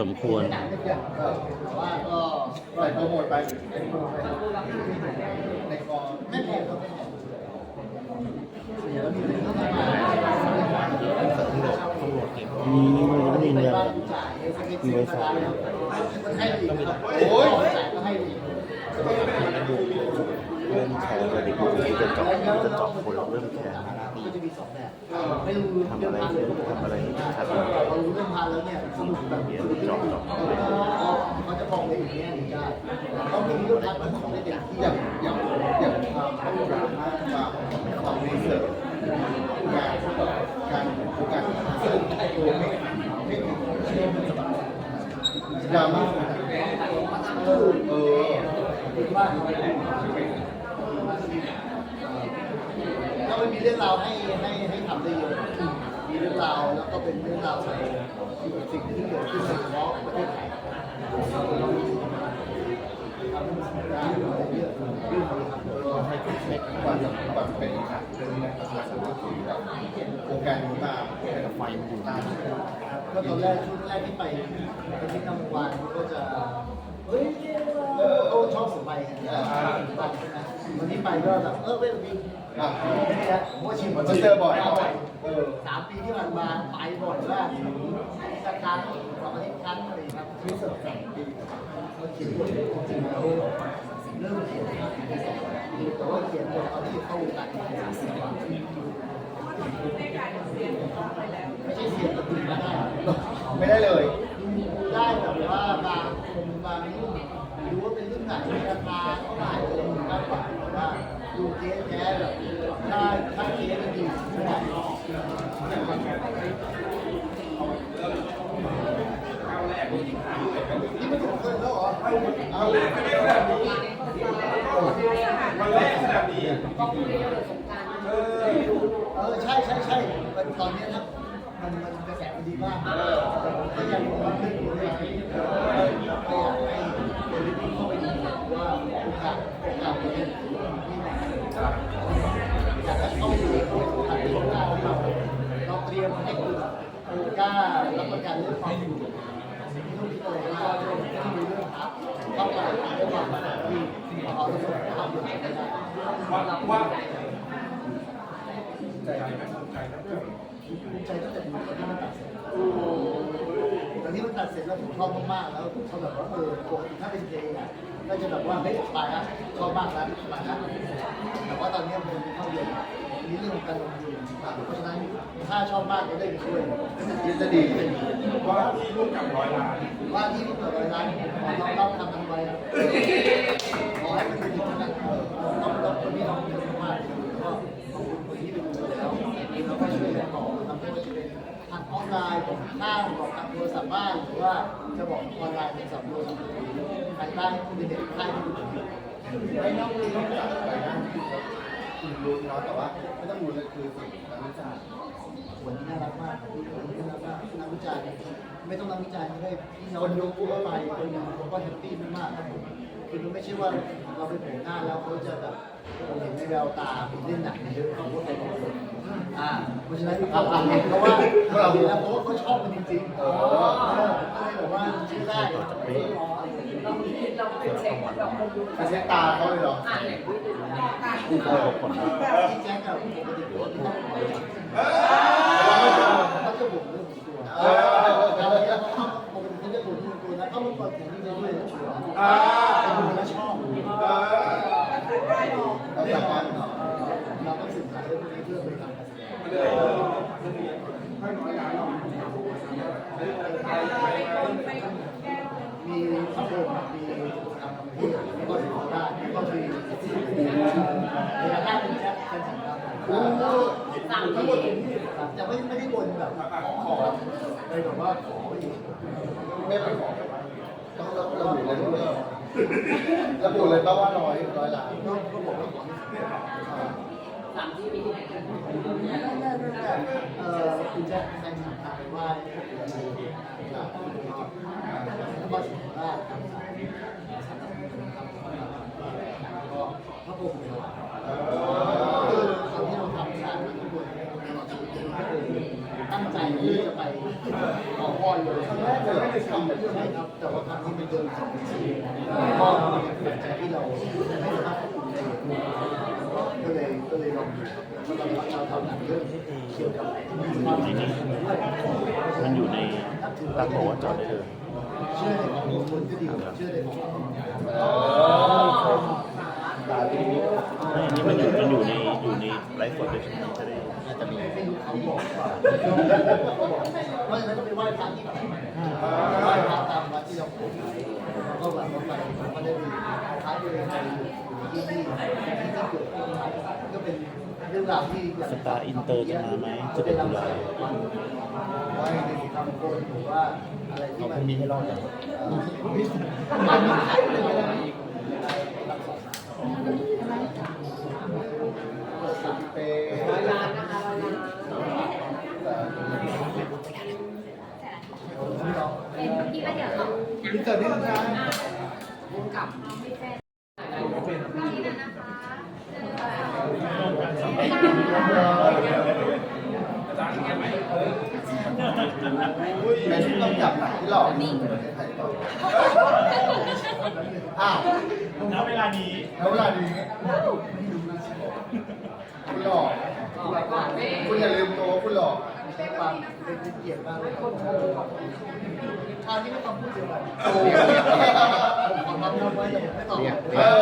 สมควรแต่ว่าก็ปล่อยโปรโมทไปเป็นโปรโมทไปในกองไม่แพงก็ไม่แพงเดี๋ยวเรามีเรื่องเข้ามาต้องโหลดต้องโหลดเก็บมีมันจะมีไปเงินบ้านจ่ายเอสเอ็กซ์ก็ได้มันให้ดีครับโอ้ยจ่ายก็ให้ดีเริ่มแชร์เลยดีกว่าที่จะเจาะจะเจาะคนเริ่มแชร์ ก็จะมีสองแบบไม่รู้เรื่องพันเลยทำอะไรครับเรารู้เรื่องพันแล้วเนี่ยสนุกแบบเจาะเจาะเขาจะบอกในอย่างนี้ถึงได้เขามีเรื่องพันเป็นของในเด็กที่อย่างอย่างอย่างความต้องการมากความความรีเสิร์ชการการการสรุปตัวไม่ไม่เชื่อมันจะดราม่าเออเออคิดว่าถ้ามันมี เรื่องราวให้ให้ให้ทำได้เยอะมีเรื่องราวแล้วก็เป็นเรื่องราวของสิ่งที่เกิดขึ้นในเฉพาะประเทศไทยทำให้มันได้เยอะเรื่องนี้ครับก็ให้เช็คว่าจะเป็นขาดเรื่องนี้นะครับแล้วก็คือแบบโครงการนี้มาเป็นไฟมันอยู่ใต้ก็ตอนแรกช่วงแรกที่ไปไปที่กัมพูชาก็จะเฮ้ยเออชอบสมัยกันไปใช่ไหมวันนี้ไปก็แบบเออไม่บิน อะผมว่าชิมมันเจอบ่อยเออสามปีที่ผ่านมาไปบ่อยมากสักครั้งสองอาทิตย์ครั้งอะไรครับที่สุดสองปีเขาเขียนบทจริงแล้วเริ่มเขียนแต่ว่าเขียนบทตอนที่เข้าวงการไม่ใช่เขียนตะกุนนะได้ไม่ได้เลยได้แบบว่าบางคนบางรุ่นรู้ว่าเป็นรุ่นไหนราคาเท่าไหร่อะไรอย่างเงี้ยมากกว่า ดูเคสแท้แบบถ้าถ้าเคสมันดีเท่าไหร่นี่ไม่ถูกเคยแล้วเหรอเอาเอาวันแรกขนาดนี้เออใช่ใช่ใช่มันตอนนี้ยนะมันมันกระแสมันดีมากแต่ผมก็ยังไม่ได้ดูเลยก็อยากให้เดลิเวอรี่เข้าไปดูว่าโอกาสโอกาสเป็นที่ไหนอยากให้ เข้าไปดูเข้าไปดูขัดดีมากเราเราเตรียมให้คุณโอการับประกันเรื่องความอยู่สิ่งที่ต้องคิดอะไรก็จะต้องมีเรื่องครับเข้าไปเรื่องความที่เอาทุกคนทำอยู่ไม่ได้ว่าว่าภูมิใจตั้งแต่ดูตอนที่มันตัดเสร็จตอนที่มัน ตัดเสร็จแล้วผมชอบมากๆแล้วเขาแบบว่าเออปกติถ้าเป็นเพลงอะก็จะแบบว่าเฮ้ยไปละชอบมากแล้วไปละแต่ว่าตอนนี้มันเป็นเข้าเรียนมีเรื่องของการลงทุนเพราะฉะนั้นถ้าชอบมากก็ได้ไปช่วยทฤษฎีว่าที่ร่วมกับร้อยล้านว่าที่เปิดร้อยล้านขอน้องรับทำทำไว้ครับขอให้มันเป็นอย่างนั้นต้องต้องคนที่เราเป็นมาก ไลน์บอกหน้าบอกทางโทรศัพท์บ้านหรือว่าจะบอกออนไลน์เป็นสำรวจภายใต้ผู้เป็นเด็กค่ายที่อยู่ไม่ต้องรู้ต้องจากไปนั่งคุณรู้น้อยแต่ว่าไม่ต้องรู้เลยคือสิ่งนักวิจารณ์วันนี้น่ารักมากวันนี้น่ารักมากนักวิจารณ์ไม่ต้องนักวิจารณ์ก็ได้พี่น้องดูเข้าไปคนดูเขาก็แฮปปี้มากครับผมคือมันไม่ใช่ว่าเราไปโผล่หน้าแล้วเขาจะแบบเห็นในแววตาผมเล่นหนังเยอะเขาก็เป็นคน อ่าเพราะฉะนั้นเอาอ่านเพราะว่าเราเห็นแล้วเพราะว่าเขาชอบมันจริงๆเออก็เลยแบบว่าชื่อได้เราเราเป็นเช็คแบบคนดูไม่ใช่ตาเขาเลยหรออ่านเนี่ยกูเปิดคนที่แจ๊คกับปกติเขาต้องเขาจะบ่นเรื่องของตัวเออแล้วเนี่ยเขาปกติเขาจะบ่นเรื่องตัวนะเขาเมื่อก่อนผมที่จะด้วยแล้วชัวร์อ่าแต่ดูแล้วชอบเออเราแน่จากนอการนเรา ม่ได้เรื่องนี้ไม่น้อยล้ารอกมีข้าวโพดมีทำที่แล้วก็สินค้าแล้ก็มีเวลาได้เป็นแจ๊คเป็นสัญญาโอ้สั่งทั้งหมดแต่ไม่ไม่ได้บนแบบขอเลยแบบว่าขออีกไม่ไปขอต้องระบุเลยด้วยระบุเลยป่าว่าร้อยร้อยล้านก็บอกว่าขอไม่ขอ สามที่มีที่ไหนกันแรกแรกเอ่อคุณแจ๊คแฟนคลับพาไปไหว้แล้วก็สินค้าครับก็พระองค์คือตอนที่เราทำงานทุกคนตลอดชีวิตเราก็เคยอนเลยครั้งแรกเลยไม่ได้ทำใช่ครับแต่ว่าครั้งนี้เป็นเดินสองทีก็เป็นใจที่เราไม่สามารถ มในนี้มันอยู่ในตั้งบอกว่าจอดได้เลยเชื่อในของคนก็ดีกว่าเชื่อในของตาดีไม่อันนี้มันอยู่มันอยู่ในอยู่ในไลฟ์สดด้วยใช่ไหมจะได้น่าจะมีเขาบอกว่าเพราะฉะนั้นก็ไปไหว้พระที่ไหนไหว้พระตามวัดที่เราปลูกก็แบบว่าไปก็ได้มีพระที่เป็นที่ที่ที่ที่เกิดก็เป็นเรื่องราวที่ สตาร์อินเตอร์จะมาไหมจะเป็นตุลาว่าในทำคนหรือว่าอะไรที่มันมีให้รอดอย่างมันมีใครเลยนะเปร้อยล้านนะคะร้อยล้านพี่เกิดที่ทำงานวงกับ เป็นผู้กำกับหนังที่หล่อที่ประเทศไทยก่อนอ้าวณเวลานี้ณเวลานี้คุณหล่อคุณอย่าลืมตัวคุณหล่อความเป็นเกียรติมากเลยคราวนี้ไม่ต้องพูดเยอะเลยผมขอรับไว้อย่าไม่ตอบเออ